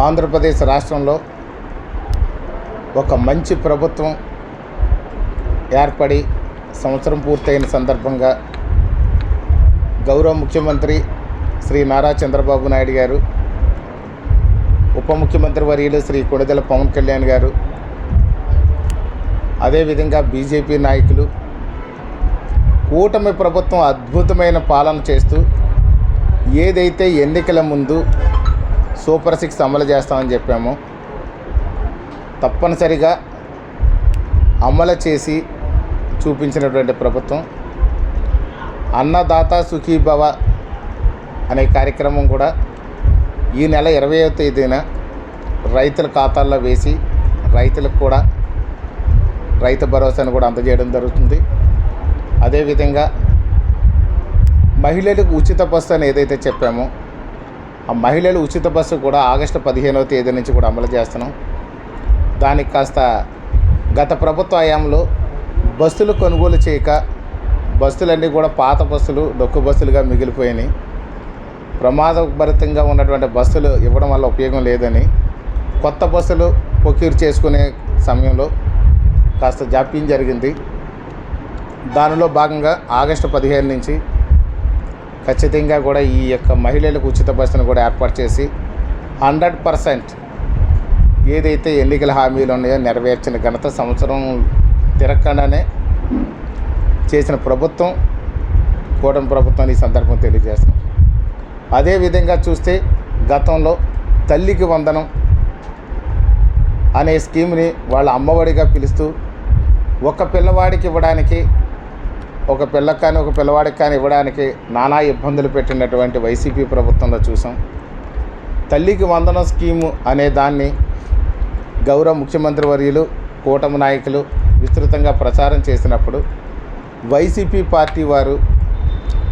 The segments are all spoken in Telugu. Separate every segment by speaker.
Speaker 1: ఆంధ్రప్రదేశ్ రాష్ట్రంలో ఒక మంచి ప్రభుత్వం ఏర్పడి సంవత్సరం పూర్తయిన సందర్భంగా గౌరవ ముఖ్యమంత్రి శ్రీ నారా చంద్రబాబు నాయుడు గారు ఉప ముఖ్యమంత్రి వర్యులు శ్రీ కొణిదెల పవన్ కళ్యాణ్ గారు అదేవిధంగా బీజేపీ నాయకులు కూటమి ప్రభుత్వం అద్భుతమైన పాలన చేస్తూ ఏదైతే ఎన్నికల ముందు సూపర్ సిక్స్ అమలు చేస్తామని చెప్పాము. తప్పనిసరిగా అమలు చేసి చూపించినటువంటి ప్రభుత్వం అన్నదాత సుఖీభవ అనే కార్యక్రమం కూడా ఈ నెల ఇరవయో తేదీన రైతుల ఖాతాల్లో వేసి రైతులకు కూడా రైతు భరోసాను కూడా అందజేయడం జరుగుతుంది. అదేవిధంగా మహిళలకు ఉచిత బస్సు అని ఏదైతే చెప్పామో మహిళలు ఉచిత బస్సు కూడా ఆగస్టు పదిహేనవ తేదీ నుంచి కూడా అమలు చేస్తున్నాం. దానికి కాస్త గత ప్రభుత్వ హయాంలో బస్సులు కొనుగోలు చేయక బస్సులన్నీ కూడా పాత బస్సులు డొక్కు బస్సులుగా మిగిలిపోయినాయి. ప్రమాదభరితంగా ఉన్నటువంటి బస్సులు ఇవ్వడం వల్ల ఉపయోగం లేదని కొత్త బస్సులు పొక్యూర్ చేసుకునే సమయంలో కాస్త జాప్యం జరిగింది. దానిలో భాగంగా ఆగస్టు పదిహేను నుంచి ఖచ్చితంగా కూడా ఈ యొక్క మహిళలకు ఉచిత బస్సును కూడా ఏర్పాటు చేసి హండ్రెడ్ పర్సెంట్ ఏదైతే ఎన్నికల హామీలు ఉన్నాయో నెరవేర్చిన ఘనత సంవత్సరం తిరగకుండానే చేసిన ప్రభుత్వం కూటమి ప్రభుత్వం ఈ సందర్భం తెలియజేస్తుంది అదేవిధంగా చూస్తే గతంలో తల్లికి వందనం అనే స్కీమ్ని వాళ్ళ అమ్మఒడిగా పిలుస్తూ ఒక పిల్లవాడికి ఇవ్వడానికి ఒక పిల్లకి కానీ ఒక పిల్లవాడికి కానీ ఇవ్వడానికి నానా ఇబ్బందులు పెట్టినటువంటి వైసీపీ ప్రభుత్వంలో చూసాం. తల్లికి వందనం స్కీము అనే దాన్ని గౌరవ ముఖ్యమంత్రి వర్యులు కూటమి నాయకులు విస్తృతంగా ప్రచారం చేసినప్పుడు వైసీపీ పార్టీ వారు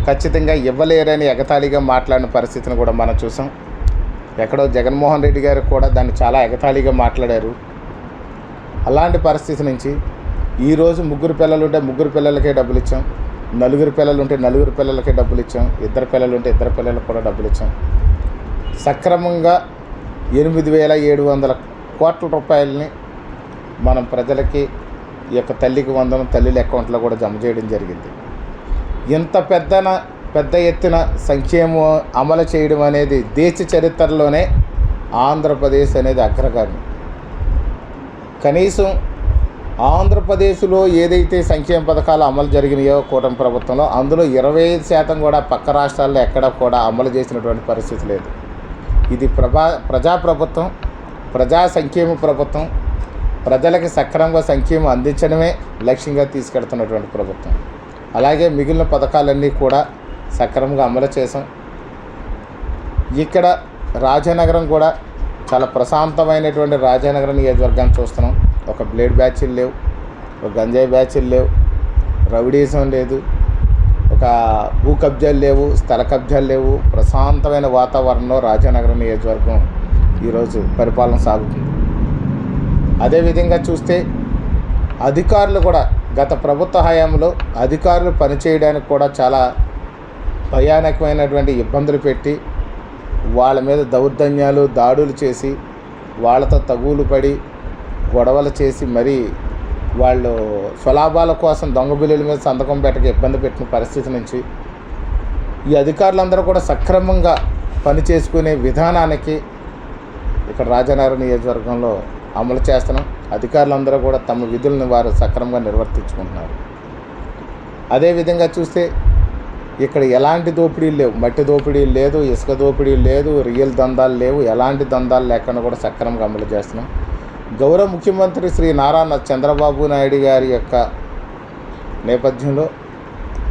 Speaker 1: ఖచ్చితంగా ఇవ్వలేరని ఎగతాళిగా మాట్లాడిన పరిస్థితిని కూడా మనం చూసాం. ఎక్కడో జగన్మోహన్ రెడ్డి గారు కూడా దాన్ని చాలా ఎగతాళిగా మాట్లాడారు. అలాంటి పరిస్థితి నుంచి ఈరోజు ముగ్గురు పిల్లలు ఉంటే ముగ్గురు పిల్లలకే డబ్బులు ఇచ్చాం నలుగురు పిల్లలు ఉంటే నలుగురు పిల్లలకే డబ్బులు ఇచ్చాం ఇద్దరు పిల్లలు ఉంటే ఇద్దరు పిల్లలకు కూడా డబ్బులు ఇచ్చాం సక్రమంగా ఎనిమిది వేల ఏడు వందల కోట్ల రూపాయలని మనం ప్రజలకి ఈ యొక్క తల్లికి వందనం తల్లిల అకౌంట్లో కూడా జమ చేయడం జరిగింది. ఇంత పెద్దన పెద్ద ఎత్తున సంక్షేమం అమలు చేయడం అనేది దేశ చరిత్రలోనే ఆంధ్రప్రదేశ్ అనేది అగ్రగామి. కనీసం ఆంధ్రప్రదేశ్లో ఏదైతే సంక్షేమ పథకాలు అమలు జరిగినాయో కూటమి ప్రభుత్వంలో అందులో ఇరవై ఐదు శాతం కూడా పక్క రాష్ట్రాల్లో ఎక్కడ కూడా అమలు చేసినటువంటి పరిస్థితి లేదు. ఇది ప్రభా ప్రజాప్రభుత్వం ప్రజా సంక్షేమ ప్రభుత్వం ప్రజలకి సక్రమంగా సంక్షేమం అందించడమే లక్ష్యంగా తీసుకెడుతున్నటువంటి ప్రభుత్వం. అలాగే మిగిలిన పథకాలన్నీ కూడా సక్రమంగా అమలు చేసాం ఇక్కడ రాజానగరం కూడా చాలా ప్రశాంతమైనటువంటి రాజానగరం నియోజకవర్గాన్ని చూస్తున్నాం. ఒక బ్లేడ్ బ్యాచ్లు లేవు ఒక గంజాయి బ్యాచ్లు లేవు రౌడీజం లేదు ఒక భూ కబ్జాలు లేవు స్థల కబ్జాలు లేవు ప్రశాంతమైన వాతావరణంలో రాజానగరం నియోజకవర్గం ఈరోజు పరిపాలన సాగుతుంది. అదేవిధంగా చూస్తే అధికారులు కూడా గత ప్రభుత్వ హయాంలో అధికారులు పనిచేయడానికి కూడా చాలా భయానకమైనటువంటి ఇబ్బందులు పెట్టి వాళ్ళ మీద దౌర్జన్యాలు దాడులు చేసి వాళ్ళతో తగులు పడి గొడవలు చేసి మరీ వాళ్ళు స్వలాభాల కోసం దొంగ బిల్లుల మీద సంతకం పెట్టక ఇబ్బంది పెట్టిన పరిస్థితి నుంచి ఈ అధికారులందరూ కూడా సక్రమంగా పని చేసుకునే విధానానికి ఇక్కడ రాజనగరం నియోజకవర్గంలో అమలు చేస్తున్నాం. అధికారులందరూ కూడా తమ విధులను వారు సక్రమంగా నిర్వర్తించుకుంటున్నారు. అదేవిధంగా చూస్తే ఇక్కడ ఎలాంటి దోపిడీలు లేవు. మట్టి దోపిడీలు లేదు ఇసుక దోపిడీలు లేదు రియల్ దందాలు లేవు. ఎలాంటి దందాలు లేకుండా కూడా సక్రమంగా అమలు చేస్తున్నాం. గౌరవ ముఖ్యమంత్రి శ్రీ నారాయణ చంద్రబాబు నాయుడు గారి యొక్క నేపథ్యంలో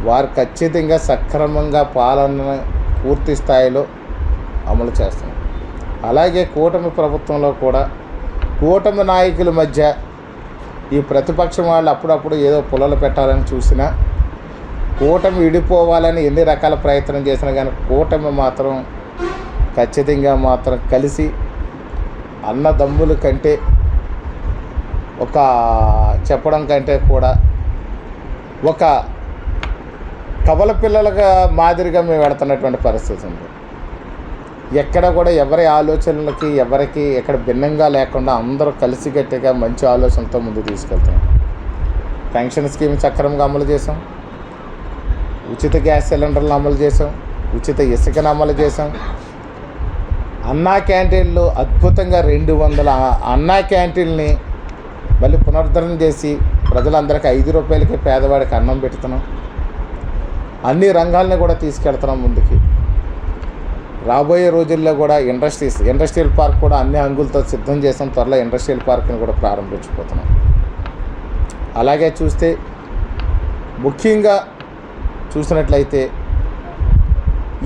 Speaker 1: వారు ఖచ్చితంగా సక్రమంగా పాలన పూర్తి స్థాయిలో అమలు చేస్తున్నారు. అలాగే కూటమి ప్రభుత్వంలో కూడా కూటమి నాయకుల మధ్య ఈ ప్రతిపక్షం వాళ్ళు అప్పుడప్పుడు ఏదో పుల్లలు పెట్టాలని చూసినా కూటమి విడిపోవాలని ఎన్ని రకాల ప్రయత్నం చేసినా కానీ కూటమి మాత్రం ఖచ్చితంగా మాత్రం కలిసి అన్నదమ్ముల కంటే ఒక చెప్పడం కంటే కూడా ఒక కవల పిల్లలుగా మాదిరిగా మేము వెళుతున్నటువంటి పరిస్థితి ఉంది. ఎక్కడ కూడా ఎవరి ఆలోచనలకి ఎవరికి ఎక్కడ భిన్నంగా లేకుండా అందరూ కలిసికట్టుగా మంచి ఆలోచనతో ముందు తీసుకెళ్తాం పెన్షన్ స్కీమ్ సక్రమంగా అమలు చేసాం ఉచిత గ్యాస్ సిలిండర్లు అమలు చేసాం ఉచిత ఇసుకను అమలు చేసాం అన్నా క్యాంటీన్లు అద్భుతంగా రెండు వందల అన్నా క్యాంటీన్ని మళ్ళీ పునరుద్ధరణ చేసి ప్రజలందరికీ ఐదు రూపాయలకి పేదవాడికి అన్నం పెడుతున్నాం. అన్ని రంగాల్ని కూడా తీసుకెళ్తున్నాం ముందుకి. రాబోయే రోజుల్లో కూడా ఇండస్ట్రీస్ ఇండస్ట్రియల్ పార్క్ కూడా అన్ని అంగులతో సిద్ధం చేసాం. త్వరలో ఇండస్ట్రియల్ పార్క్ని కూడా ప్రారంభించిపోతున్నాం అలాగే చూస్తే ముఖ్యంగా చూసినట్లయితే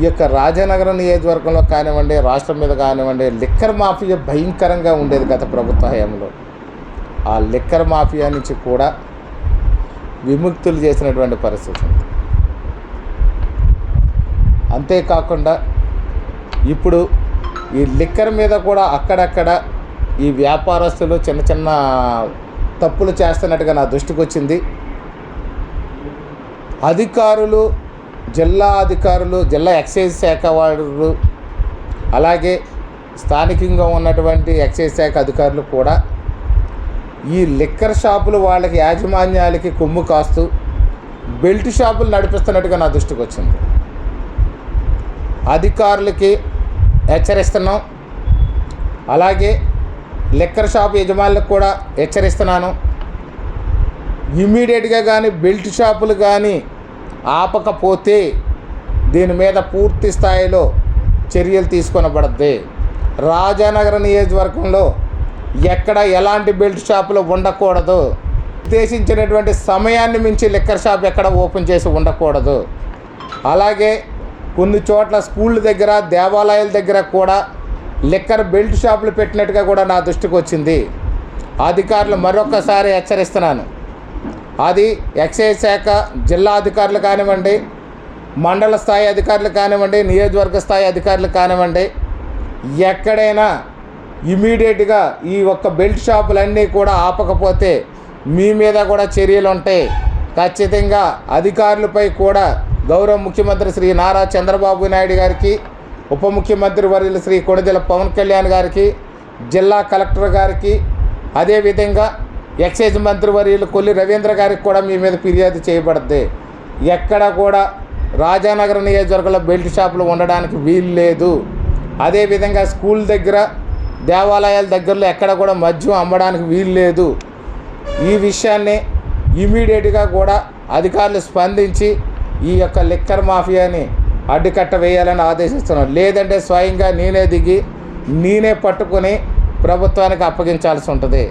Speaker 1: ఈ యొక్క రాజనగరం నియోజకవర్గంలో కానివ్వండి రాష్ట్రం మీద కానివ్వండి లిక్కర్ మాఫియా భయంకరంగా ఉండేది గత ప్రభుత్వ హయాంలో. ఆ లిక్కర్ మాఫియా నుంచి కూడా విముక్తులు చేసినటువంటి పరిస్థితి. ఉంది అంతేకాకుండా ఇప్పుడు ఈ లిక్కర్ మీద కూడా అక్కడక్కడ ఈ వ్యాపారస్తులు చిన్న చిన్న తప్పులు చేస్తున్నట్టుగా నా దృష్టికి వచ్చింది. అధికారులు జిల్లా అధికారులు జిల్లా ఎక్సైజ్ శాఖ వాళ్ళు అలాగే స్థానికంగా ఉన్నటువంటి ఎక్సైజ్ శాఖ అధికారులు కూడా ఈ లిక్కర్ షాపులు వాళ్ళకి యాజమాన్యాలకి కొమ్ము కాస్తూ బెల్ట్ షాపులు నడిపిస్తున్నట్టుగా నా దృష్టికి వచ్చింది. అధికారులకి హెచ్చరిస్తున్నాం. అలాగే లిక్కర్ షాప్ యజమానులకు కూడా హెచ్చరిస్తున్నాను. ఇమ్మీడియట్గా కానీ బెల్ట్ షాపులు కానీ ఆపకపోతే దీని మీద పూర్తి స్థాయిలో చర్యలు తీసుకొనబడద్ది. రాజానగర నియోజకవర్గంలో ఎక్కడ ఎలాంటి బెల్ట్ షాపులు ఉండకూడదు. ఉద్దేశించినటువంటి సమయాన్ని మించి లిక్కర్ షాప్ ఎక్కడ ఓపెన్ చేసి ఉండకూడదు. అలాగే కొన్ని చోట్ల స్కూళ్ళ దగ్గర దేవాలయాల దగ్గర కూడా లిక్కర్ బెల్ట్ షాపులు పెట్టినట్టుగా కూడా నా దృష్టికి వచ్చింది. అధికారులు మరొకసారి హెచ్చరిస్తున్నాను. అది ఎక్సైజ్ శాఖ జిల్లా అధికారులు కానివ్వండి మండల స్థాయి అధికారులు కానివ్వండి నియోజకవర్గ స్థాయి అధికారులు కానివ్వండి ఎక్కడైనా ఇమీడియట్గా ఈ ఒక్క బెల్ట్ షాపులన్నీ కూడా ఆపకపోతే మీ మీద కూడా చర్యలు ఉంటాయి ఖచ్చితంగా అధికారులపై కూడా గౌరవ ముఖ్యమంత్రి శ్రీ నారా చంద్రబాబు నాయుడు గారికి ఉప ముఖ్యమంత్రి వర్యులు శ్రీ కొణిదెల పవన్ కళ్యాణ్ గారికి జిల్లా కలెక్టర్ గారికి అదేవిధంగా ఎక్సైజ్ మంత్రి వర్యులు కొల్లి రవీంద్ర గారికి కూడా మీ మీద ఫిర్యాదు చేయబడుద్ది ఎక్కడ కూడా రాజానగర నియోజకవర్గంలో బెల్ట్ షాపులు ఉండడానికి వీలు లేదు. అదేవిధంగా స్కూల్ దగ్గర దేవాలయాల దగ్గరలో ఎక్కడ కూడా మద్యం అమ్మడానికి వీలు లేదు. ఈ విషయాన్ని ఇమీడియట్గా కూడా అధికారులు స్పందించి ఈ యొక్క లిక్కర్ మాఫియాని అడ్డుకట్ట వేయాలని ఆదేశిస్తున్నాను లేదంటే స్వయంగా నేనే దిగి నేనే పట్టుకొని ప్రభుత్వానికి అప్పగించాల్సి ఉంటుంది.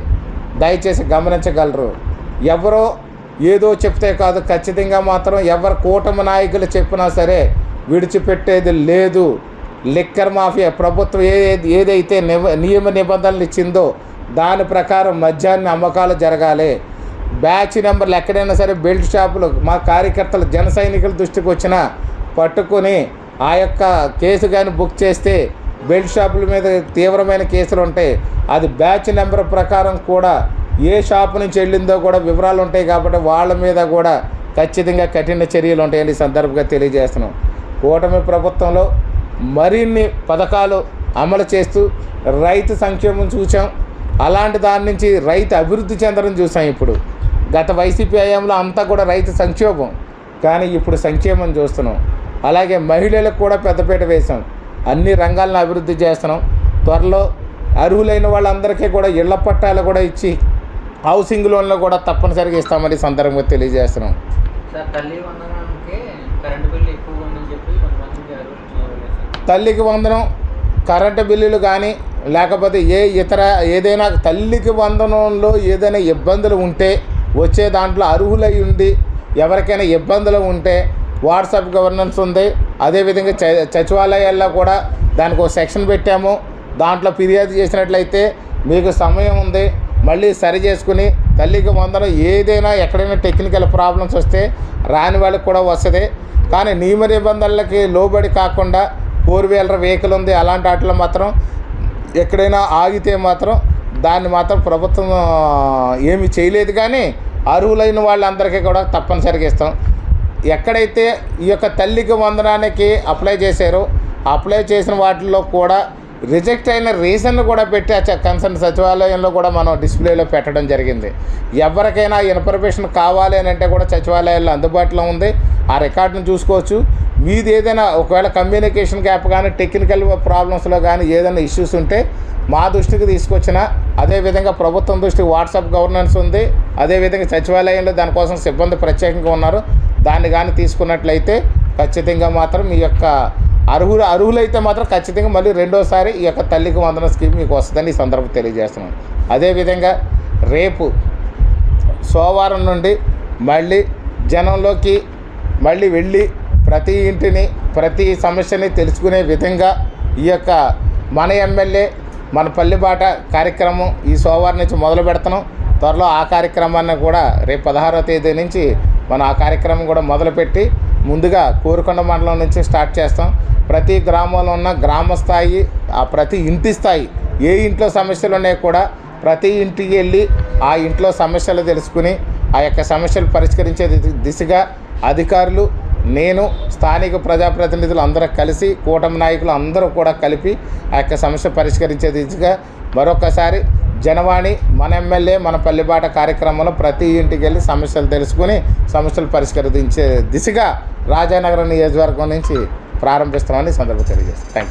Speaker 1: దయచేసి గమనించగలరు. ఎవరో ఏదో చెప్తే కాదు. ఖచ్చితంగా మాత్రం ఎవరు కూటమి నాయకులు చెప్పినా సరే విడిచిపెట్టేది లేదు. లిక్కర్ మాఫియా ప్రభుత్వం ఏ ఏదైతే నివ నియమ నిబంధనలు ఇచ్చిందో దాని ప్రకారం మద్యాన్ని అమ్మకాలు జరగాలి. బ్యాచ్ నెంబర్లు ఎక్కడైనా సరే బెల్ట్ షాపులు మా కార్యకర్తలు జన సైనికుల దృష్టికి వచ్చిన పట్టుకొని ఆ యొక్క కేసు కానీ బుక్ చేస్తే బెల్ట్ షాపుల మీద తీవ్రమైన కేసులు ఉంటాయి. అది బ్యాచ్ నెంబర్ ప్రకారం కూడా ఏ షాపు నుంచి వెళ్ళిందో కూడా వివరాలు ఉంటాయి కాబట్టి వాళ్ళ మీద కూడా ఖచ్చితంగా కఠిన చర్యలు ఉంటాయని సందర్భంగా తెలియజేస్తున్నాం. కూటమి ప్రభుత్వంలో మరిన్ని పథకాలు అమలు చేస్తూ రైతు సంక్షేమం చూసాం అలాంటి దాని నుంచి రైతు అభివృద్ధి చెందడం చూసాం ఇప్పుడు. గత వైసీపీ హయాంలో అంతా కూడా రైతు సంక్షోభం. కానీ ఇప్పుడు సంక్షేమం చూస్తున్నాం. అలాగే మహిళలకు కూడా పెద్దపీట వేసాం అన్ని రంగాలను అభివృద్ధి చేస్తున్నాం. త్వరలో అర్హులైన వాళ్ళందరికీ కూడా ఇళ్ళ పట్టాలు కూడా ఇచ్చి హౌసింగ్ లోన్లు కూడా తప్పనిసరిగా ఇస్తామని సందర్భంగా తెలియజేస్తున్నాం
Speaker 2: సార్ తల్లి వందనానికి కరెంటు బిల్లు ఎక్కువగా ఉందని చెప్పి కొంతమందికి అరువులు చేయలేదు సార్
Speaker 1: తల్లికి వందనం కరెంటు బిల్లులు కానీ లేకపోతే ఏ ఇతర ఏదైనా తల్లికి వందనంలో ఏదైనా ఇబ్బందులు ఉంటే వచ్చే దాంట్లో అర్హులై ఉండి ఎవరికైనా ఇబ్బందులు ఉంటే వాట్సాప్ గవర్నెన్స్ ఉంది. అదేవిధంగా చ సచివాలయాల్లో కూడా దానికి ఒక సెక్షన్ పెట్టాము. దాంట్లో ఫిర్యాదు చేసినట్లయితే మీకు సమయం ఉంది. మళ్ళీ సరి చేసుకుని తల్లికి వందనం ఏదైనా ఎక్కడైనా టెక్నికల్ ప్రాబ్లమ్స్ వస్తే రాని వాళ్ళకి కూడా వస్తుంది. కానీ నియమ నిబంధనలకి లోబడి కాకుండా ఫోర్ వీలర్ వెహికల్ ఉంది అలాంటి వాటిలో మాత్రం ఎక్కడైనా ఆగితే మాత్రం దాన్ని మాత్రం ప్రభుత్వం ఏమి చేయలేదు కానీ అర్హులైన వాళ్ళందరికీ కూడా తప్పనిసరిగా ఇస్తాం. ఎక్కడైతే ఈ యొక్క తల్లికి వందనానికి అప్లై చేశారో అప్లై చేసిన వాటిల్లో కూడా రిజెక్ట్ అయిన రీజన్ కూడా పెట్టి ఆ కన్సర్న్ సచివాలయంలో కూడా మనం డిస్ప్లేలో పెట్టడం జరిగింది. ఎవరికైనా ఇన్ఫర్మేషన్ కావాలి అని అంటే కూడా సచివాలయాల్లో అందుబాటులో ఉంది. ఆ రికార్డును చూసుకోవచ్చు. మీది ఏదైనా ఒకవేళ కమ్యూనికేషన్ గ్యాప్ కానీ టెక్నికల్ ప్రాబ్లమ్స్లో కానీ ఏదైనా ఇష్యూస్ ఉంటే మా దృష్టికి తీసుకొచ్చిన అదేవిధంగా ప్రభుత్వం దృష్టికి వాట్సాప్ గవర్నెన్స్ ఉంది. అదేవిధంగా సచివాలయంలో దానికోసం సిబ్బంది ప్రత్యేకంగా ఉన్నారు. దాన్ని కానీ తీసుకున్నట్లయితే ఖచ్చితంగా మాత్రం మీ యొక్క అర్హులు అర్హులైతే మాత్రం ఖచ్చితంగా మళ్ళీ రెండోసారి ఈ యొక్క తల్లికి వందన స్కీమ్ మీకు వస్తుందని ఈ సందర్భం తెలియజేస్తున్నాను అదేవిధంగా రేపు సోమవారం నుండి మళ్ళీ జనంలోకి మళ్ళీ వెళ్ళి ప్రతి ఇంటిని ప్రతి సమస్యని తెలుసుకునే విధంగా ఈ యొక్క మన ఎమ్మెల్యే మన పల్లెబాట కార్యక్రమం ఈ సోమవారం నుంచి మొదలు పెడుతున్నాం త్వరలో ఆ కార్యక్రమాన్ని కూడా రేపు పదహారవ తేదీ నుంచి మనం ఆ కార్యక్రమం కూడా మొదలుపెట్టి ముందుగా కోరుకొండ మండలం నుంచి స్టార్ట్ చేస్తాం. ప్రతి గ్రామంలో ఉన్న గ్రామ స్థాయి ఆ ప్రతి ఇంటి స్థాయి ఏ ఇంట్లో సమస్యలు ఉన్నాయో కూడా ప్రతి ఇంటికి వెళ్ళి ఆ ఇంట్లో సమస్యలు తెలుసుకుని ఆ యొక్క సమస్యలు పరిష్కరించే దిశగా అధికారులు నేను స్థానిక ప్రజాప్రతినిధులు అందరూ కలిసి కూటమి నాయకులు అందరూ కూడా కలిపి ఆ యొక్క సమస్య పరిష్కరించే దిశగా మరొకసారి జనవాణి మన ఎమ్మెల్యే మన పల్లెబాట కార్యక్రమంలో ప్రతి ఇంటికి వెళ్ళి సమస్యలు తెలుసుకుని సమస్యలు పరిష్కరించే దిశగా రాజానగరం నియోజకవర్గం నుంచి ప్రారంభిస్తామని సందర్భం తెలియజేస్తాను థ్యాంక్ యూ